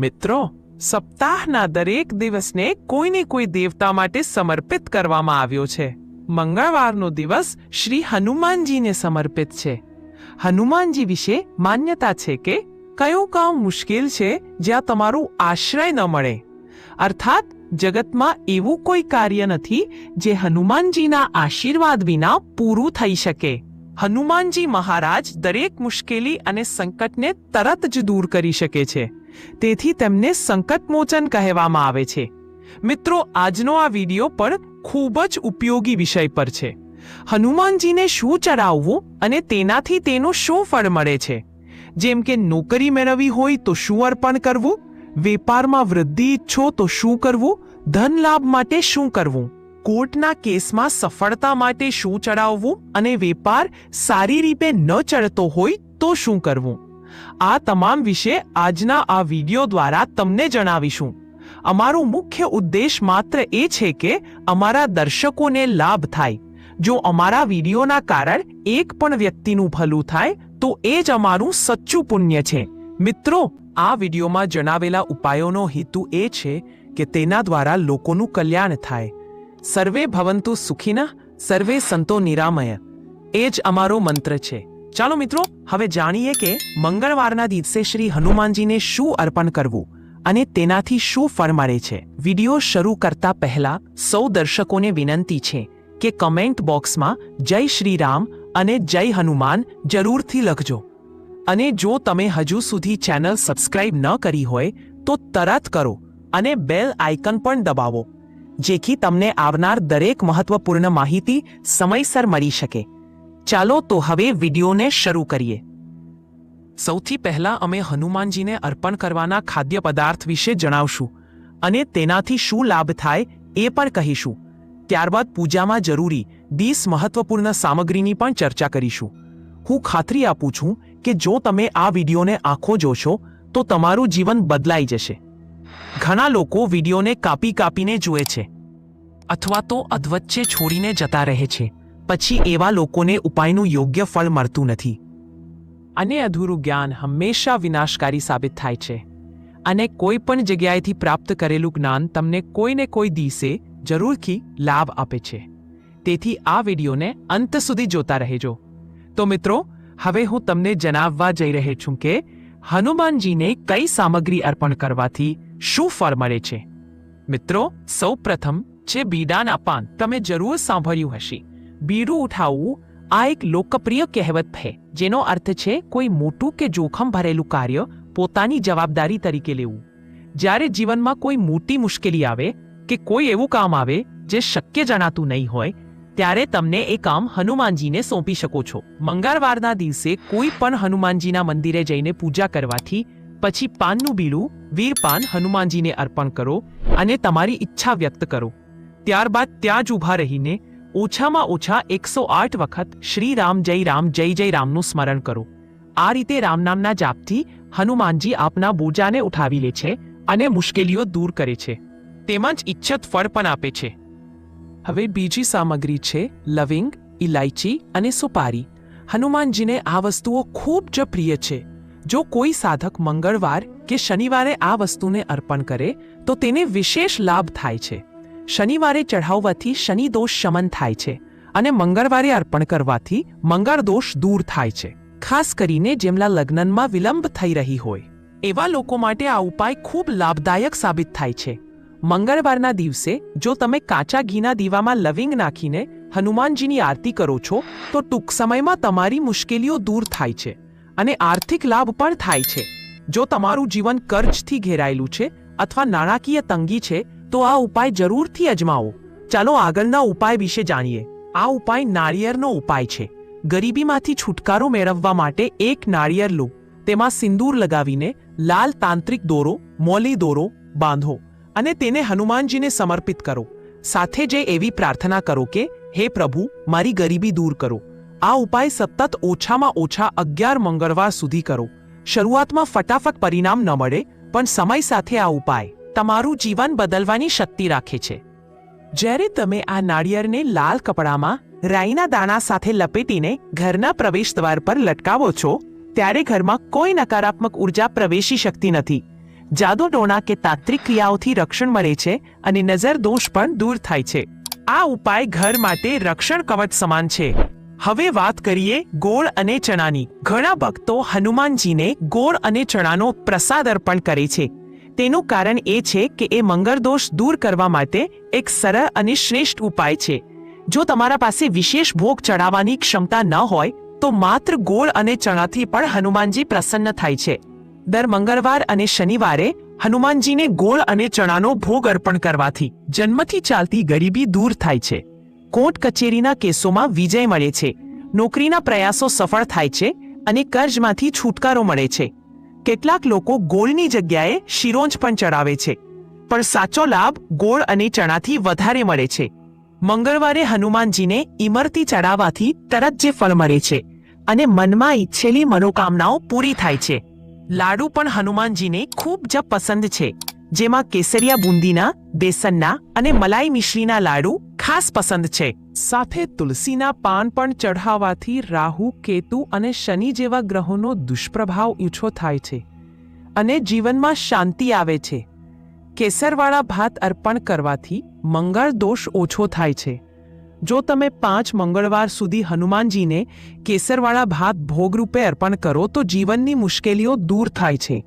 મિત્રો, સપ્તાહના દરેક દિવસને કોઈને કોઈ દેવતા માટે સમર્પિત કરવામાં આવ્યો છે. મંગળવારનો દિવસ શ્રી હનુમાનજીને સમર્પિત છે. હનુમાનજી વિશે માન્યતા છે કે, કયું કામ મુશ્કેલ છે જ્યાં તમારું આશ્રય ન મળે. અર્થાત, જગતમાં એવું કોઈ કાર્ય નથી જે હનુમાનજીના આશીર્વાદ વિના પૂરું થઈ શકે. હનુમાનજી મહારાજ દરેક મુશ્કેલી અને સંકટને તરત જ દૂર કરી શકે છે. તેથી તેમને સંકટમોચન કહેવામાં આવે છે. મિત્રો, આજનો આ વીડિયો પણ ખૂબ જ ઉપયોગી વિષય પર છે. હનુમાનજીને શું ચડાવવું અને તેનાથી તેનું શું ફળ મળે છે? જેમ કે નોકરી મેળવવી હોય તો શું અર્પણ કરવું? વેપારમાં વૃદ્ધિ ઈચ્છો તો શું કરવું? ધન લાભ માટે શું કરવું? કોર્ટના કેસમાં સફળતા માટે શું ચડાવવું? અને વેપાર સારી રીતે ન ચડતો હોય તો શું કરવું? આ તમામ વિશે આજના આ વિડિયો દ્વારા તમને જણાવીશું. અમારો મુખ્ય ઉદ્દેશ માત્ર એ છે કે અમારા દર્શકોને લાભ થાય. જો અમારા વિડીયોના કારણ એક પણ વ્યક્તિનું ભલું થાય, તો એ જ અમારું સચ્ચું પુણ્ય છે. મિત્રો, આ વિડિયોમાં જણાવેલા ઉપાયોનો હેતુ એ છે કે તેના દ્વારા લોકોનું કલ્યાણ થાય. સર્વે ભવંતુ સુખીના, સર્વે સંતો નિરામય. એ જ અમારો મંત્ર છે. ચાલો મિત્રો, હવે જાણીએ કે મંગળવારના દિવસે શ્રી હનુમાનજીને શું અર્પણ કરવું અને તેનાથી શું ફળ મળે છે. વિડિયો શરૂ કરતા પહેલા સૌ દર્શકોને વિનંતી છે કે કમેન્ટ બોક્સમાં જય શ્રી રામ અને જય હનુમાન જરૂરથી લખજો. અને જો તમે હજુ સુધી ચેનલ સબસ્ક્રાઇબ ન કરી હોય, તો તરત કરો અને બેલ આઇકન પણ દબાવો, જેથી તમને આવનાર દરેક મહત્વપૂર્ણ માહિતી સમયસર મળી શકે. ચાલો તો હવે વિડીયોને શરૂ કરીએ. સૌથી પહેલા અમે હનુમાનજીને અર્પણ કરવાના ખાદ્ય પદાર્થ વિશે જણાવશું અને તેનાથી શું લાભ થાય એ પણ કહીશું. ત્યારબાદ પૂજામાં જરૂરી વીસ મહત્વપૂર્ણ સામગ્રીની પણ ચર્ચા કરીશું. હું ખાતરી આપું છું કે જો તમે આ વિડીયોને આંખો જોશો, તો તમારું જીવન બદલાઈ જશે. ઘણા લોકો વિડીયોને કાપી કાપીને જુએ છે અથવા તો અધવચ્ચે છોડીને જતા રહે છે. પછી એવા લોકોને ઉપાયનું યોગ્ય ફળ મળતું નથી. અને અધૂરું જ્ઞાન હંમેશા વિનાશકારી સાબિત થાય છે. અને કોઈ પણ જગ્યાએથી પ્રાપ્ત કરેલું જ્ઞાન તમને કોઈને કોઈ દિવસે જરૂરથી લાભ આપે છે. તેથી આ વિડીયોને અંત સુધી જોતા રહેજો. તો મિત્રો, હવે હું તમને જણાવવા જઈ રહી છું કે હનુમાનજીને કઈ સામગ્રી અર્પણ કરવાથી શું ફળ મળે છે? મિત્રો સૌ પ્રથમ છે બીડાના પાન તમે જરૂર સાંભળ્યું હશે. બીડું ઉઠાવવું આ એક લોકપ્રિય કહેવત છે, જેનો અર્થ છે કોઈ મોટું કે જોખમ ભરેલું કાર્ય પોતાની જવાબદારી તરીકે લેવું. જ્યારે જીવનમાં કોઈ મોટી મુશ્કેલી આવે કે કોઈ એવું કામ આવે જે શક્ય જણાતું નહીં હોય, ત્યારે તમને એ કામ હનુમાનજીને સોંપી શકો છો. મંગળવારના દિવસે કોઈ પણ હનુમાનજીના મંદિરે જઈને પૂજા કરવાથી પછી પાનનું બીડું વીરપાન હનુમાનજીને અર્પણ કરો અને તમારી ઈચ્છા વ્યક્ત કરો. ત્યારબાદ ત્યાં જ ઊભા રહીને ઓછામાં ઓછા એકસો આઠ વખત શ્રી રામ જય રામ જય જય રામનું સ્મરણ કરો. આ રીતે રામ નામના જાપથી હનુમાનજી આપના બોજાને ઉઠાવી લે છે અને મુશ્કેલીઓ દૂર કરે છે. તેમજ ઈચ્છત ફળ પણ આપે છે. હવે બીજી સામગ્રી છે લવિંગ ઇલાયચી અને સુપારી. હનુમાનજીને આ વસ્તુઓ ખૂબ જ પ્રિય છે. જો કોઈ સાધક મંગળવાર કે શનિવારે આ વસ્તુને અર્પણ કરે, તો તેને વિશેષ લાભ થાય છે. શનિવારે ચઢાવવાથી શનિ દોષ શમન થાય છે અને મંગળવારે અર્પણ કરવાથી મંગળ દોષ દૂર થાય છે. ખાસ કરીને જેમના લગ્નમાં વિલંબ થઈ રહી હોય. એવા લોકો માટે આ ઉપાય ખૂબ લાભદાયક સાબિત થાય છે. મંગળવારના દિવસે જો તમે કાચા ઘીના દીવામાં લવિંગ નાખીને હનુમાનજીની આરતી કરો છો, તો ટૂંક સમયમાં તમારી મુશ્કેલીઓ દૂર થાય છે અને આર્થિક લાભ પણ થાય છે. જો તમારું જીવન કર્જથી ઘેરાયેલું છે અથવા નાણાકીય તંગી છે તો આ ઉપાય જરૂરથી અજમાવો. ચાલો આગળના ઉપાય વિશે જાણીએ. આ ઉપાય નાળિયેરનો ઉપાય છે. ગરીબીમાંથી છુટકારો મેળવવા માટે એક નાળિયેર લો. તેમાં સિંદૂર લગાવીને લાલ તાંત્રિક દોરો, મોલી દોરો બાંધો અને તેને હનુમાનજીને સમર્પિત કરો. સાથે જે એવી પ્રાર્થના કરો કે, હે પ્રભુ, મારી ગરીબી દૂર કરો. આ ઉપાય સતત ઓછામાં ઓછા અગિયાર મંગળવાર સુધી કરો. શરૂઆતમાં ફટાફટ પરિણામ ન મળે, પણ સમય સાથે આ ઉપાય તમારું જીવન બદલવાની શક્તિ રાખે છે. જ્યારે તમે આ નાળિયેરને લાલ કપડામાં, રાઈના દાણા સાથે લપેટીને ઘરના પ્રવેશ દ્વાર પર લટકાવો છો, ત્યારે ઘરમાં કોઈ નકારાત્મક ઊર્જા પ્રવેશી શકતી નથી. જાદુ ટોણા કે તાંત્રિક ક્રિયાઓથી રક્ષણ મળે છે અને નજર દોષ પણ દૂર થાય છે. આ ઉપાય ઘર માટે રક્ષણ કવચ સમાન છે. હવે વાત કરીએ ગોળ અને ચણાની. ઘણા ભક્તો હનુમાનજીને ગોળ અને ચણાનો પ્રસાદ અર્પણ કરે છે. તેનું કારણ એ છે કે એ મંગળ દોષ દૂર કરવા માટે એક સરળ અને શ્રેષ્ઠ ઉપાય છે. જો તમારા પાસે વિશેષ ભોગ ચડાવવાની ક્ષમતા ન હોય, તો માત્ર ગોળ અને ચણાથી પણ હનુમાનજી પ્રસન્ન થાય છે. દર મંગળવાર અને શનિવારે હનુમાનજીને ગોળ અને ચણાનો ભોગ અર્પણ કરવાથી જન્મથી ચાલતી ગરીબી દૂર થાય છે. કોર્ટ કચેરીના કેસોમાં વિજય મળે છે. નોકરીના પ્રયાસો સફળ થાય છે અને કર્જમાંથી છુટકારો મળે છે. કેટલાક લોકો ગોળની જગ્યાએ શિરોંજ પણ ચડાવે છે. પણ સાચો લાભ ગોળ અને ચણાથી વધારે મળે છે. મંગળવારે હનુમાનજીને ઇમરતી ચડાવવાથી તરત જે ફળ મળે છે અને મનમાં ઈચ્છેલી મનોકામનાઓ પૂરી થાય છે. લાડુ પણ હનુમાનજીને ખૂબ જ પસંદ છે, જેમાં કેસરિયા બુંદીના, બેસનના અને મલાઈ મિશ્રીના લાડુ ખાસ પસંદ છે. સાથે તુલસીના પાન પણ ચઢાવવાથી રાહુ, કેતુ અને શનિ જેવા ગ્રહોનો દુષ્પ્રભાવ ઓછો થાય છે અને જીવનમાં શાંતિ આવે છે. કેસરવાળા ભાત અર્પણ કરવાથી મંગળ દોષ ઓછો થાય છે. જો તમે પાંચ મંગળવાર સુધી હનુમાનજીને કેસરવાળા ભાત ભોગરૂપે અર્પણ કરો તો જીવનની મુશ્કેલીઓ દૂર થાય છે.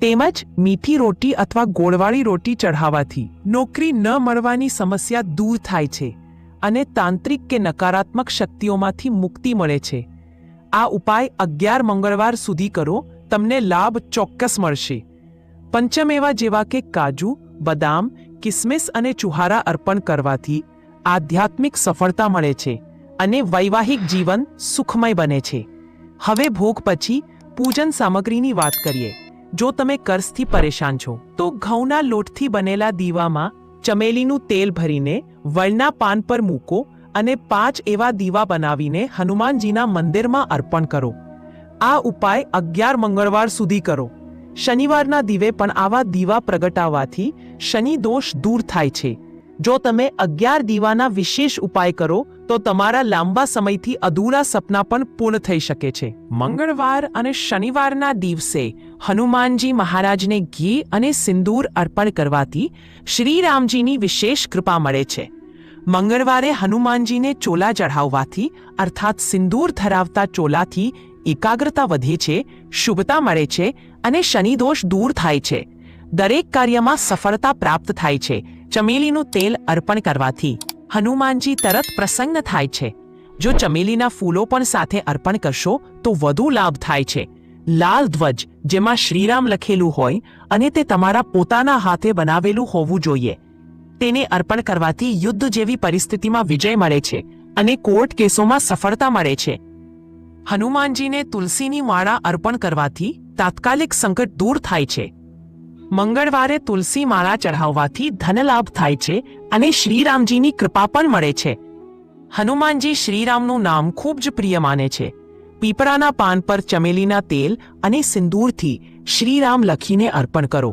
તેમજ મીઠી રોટી અથવા ગોળવાળી રોટી ચઢાવવાથી નોકરી ન મળવાની સમસ્યા દૂર થાય છે અને તાંત્રિક કે નકારાત્મક શક્તિઓમાંથી મુક્તિ મળે છે. આ ઉપાય અગિયાર મંગળવાર સુધી કરો, તમને લાભ ચોક્કસ મળશે. પંચમેવા જેવા કે કાજુ, બદામ, કિસમિસ અને ચુહારા અર્પણ કરવાથી આધ્યાત્મિક સફળતા મળે છે અને વૈવાહિક જીવન સુખમય બને છે. હવે ભોગ પછી પૂજન સામગ્રીની વાત કરીએ. જો તમે કર્સથી પરેશાન છો, તો ઘઉંના લોટથી બનેલા દીવામાં ચમેલીનું તેલ ભરીને વળના પાન પર મૂકો અને પાંચ એવા દીવા બનાવીને હનુમાનજીના મંદિરમાં અર્પણ કરો. આ ઉપાય અગિયાર મંગળવાર સુધી કરો. શનિવારના દિવે પણ આવા દીવા પ્રગટાવવાથી શનિ દોષ દૂર થાય છે. જો તમે અગિયાર દીવાના વિશેષ ઉપાય કરો, તો તમારા લાંબા સમયથી અધૂરા સપના પણ પૂર્ણ થઈ શકે છે. મંગળવાર અને શનિવારના દિવસે હનુમાનજી મહારાજને ઘી અને સિંદૂર અર્પણ કરવાથી શ્રીરામજીની વિશેષ કૃપા મળે છે. મંગળવારે હનુમાનજીને ચોલા ચઢાવવાથી, અર્થાત સિંદૂર ધરાવતા ચોલાથી એકાગ્રતા વધે છે, શુભતા મળે છે અને શનિદોષ દૂર થાય છે. દરેક કાર્યમાં સફળતા પ્રાપ્ત થાય છે. ચમેલીનું તેલ અર્પણ કરવાથી હનુમાનજી તરત પ્રસન્ન થાય છે. જો ચમેલીના ફૂલો પણ સાથે અર્પણ કરશો, તો વધુ લાભ થાય છે. લાલ ધ્વજ, જેમાં શ્રીરામ લખેલું હોય અને તે તમારા પોતાના હાથે બનાવેલું હોવું જોઈએ. તેને અર્પણ કરવાથી યુદ્ધ જેવી પરિસ્થિતિમાં વિજય મળે છે અને કોર્ટ કેસોમાં સફળતા મળે છે. હનુમાનજીને તુલસીની માળા અર્પણ કરવાથી તાત્કાલિક સંકટ દૂર થાય છે. મંગળવારે તુલસી માળા ચઢાવવાથી ધનલાભ થાય છે અને શ્રીરામજીની કૃપા પણ મળે છે. હનુમાનજી શ્રીરામનું નામ ખૂબ જ પ્રિય માને છે. પીપળાના પાન પર ચમેલીના તેલ અને સિંદૂરથી શ્રીરામ લખીને અર્પણ કરો.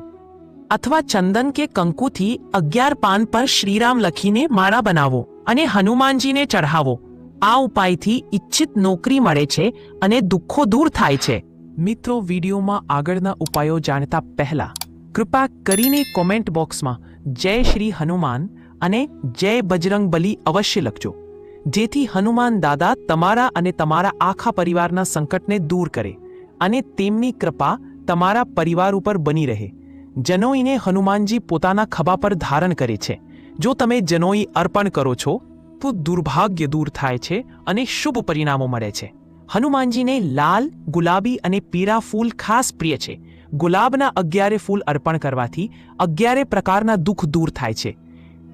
અથવા ચંદન કે કંકુથી અગિયાર પાન પર શ્રીરામ લખીને માળા બનાવો અને હનુમાનજીને ચઢાવો. આ ઉપાયથી ઈચ્છિત નોકરી મળે છે અને દુઃખો દૂર થાય છે. મિત્રો, વિડીયોમાં આગળના ઉપાયો જાણતા પહેલા કૃપા કરીને કોમેન્ટ બોક્સમાં જય શ્રી હનુમાન અને જય બજરંગ બલી અવશ્ય લખજો. જેથી હનુમાન દાદા તમારા અને તમારા આખા પરિવારના સંકટને દૂર કરે અને તેમની કૃપા તમારા પરિવાર ઉપર બની રહે. જનોઈને હનુમાનજી પોતાના ખભા પર ધારણ કરે છે. જો તમે જનોઈ અર્પણ કરો છો, તો દુર્ભાગ્ય દૂર થાય છે અને શુભ પરિણામો મળે છે. હનુમાનજીને લાલ, ગુલાબી અને પીળા ફૂલ ખાસ પ્રિય છે. ગુલાબના અગિયારે ફૂલ અર્પણ કરવાથી અગિયારે પ્રકારના દુઃખ દૂર થાય છે.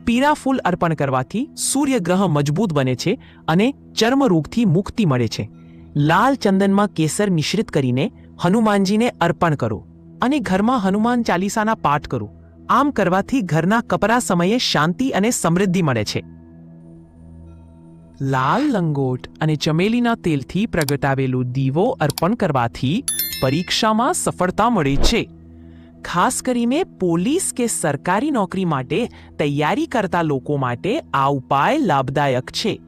પીળા ફૂલ અર્પણ કરવાથી સૂર્યગ્રહ મજબૂત બને છે અને ચર્મરોગથી મુક્તિ મળે છે. લાલ ચંદનમાં કેસર મિશ્રિત કરીને હનુમાનજીને અર્પણ કરો અને ઘરમાં હનુમાન ચાલીસાના પાઠ કરો. આમ કરવાથી ઘરના કપરા સમયે શાંતિ અને સમૃદ્ધિ મળે છે. લાલ લંગોટ અને ચમેલીના તેલથી પ્રગટાવેલું દીવો અર્પણ કરવાથી પરીક્ષામાં સફળતા મળે છે. ખાસ કરીને પોલીસ કે સરકારી નોકરી માટે તૈયારી કરતા લોકો માટે આ ઉપાય લાભદાયક છે.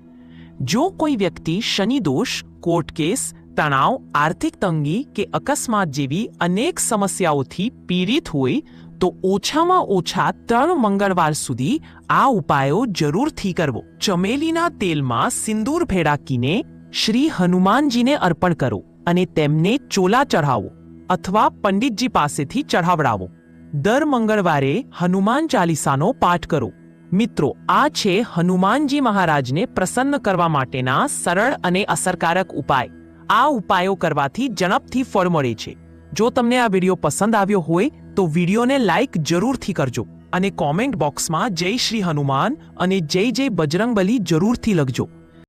જો કોઈ વ્યક્તિ શનિ દોષ, કોર્ટ કેસ, તણાવ, આર્થિક તંગી કે અકસ્માત જેવી અનેક સમસ્યાઓથી પીડિત હોય, તો ઓછામાં ઓછા ત્રણ મંગળવાર સુધી આ ઉપાયો જરૂરથી કરવો. ચમેલીના તેલમાં સિંદૂર ભેળાકીને શ્રી હનુમાનજીને અર્પણ કરો. અને તેમને ચોલા ચઢાવો અથવા પંડિતજી પાસેથી ચઢાવડાવો. દર મંગળવારે હનુમાન ચાલીસાનો પાઠ કરો. મિત્રો, આ છે હનુમાનજી મહારાજને પ્રસન્ન કરવા માટેના સરળ અને અસરકારક ઉપાય. આ ઉપાયો કરવાથી ઝડપથી ફળ મળે છે. જો તમને આ વીડિયો પસંદ આવ્યો હોય, તો વિડીયોને લાઇક જરૂરથી કરજો અને કોમેન્ટ બોક્સમાં જય શ્રી હનુમાન અને જય જય બજરંગબલી જરૂરથી લખજો.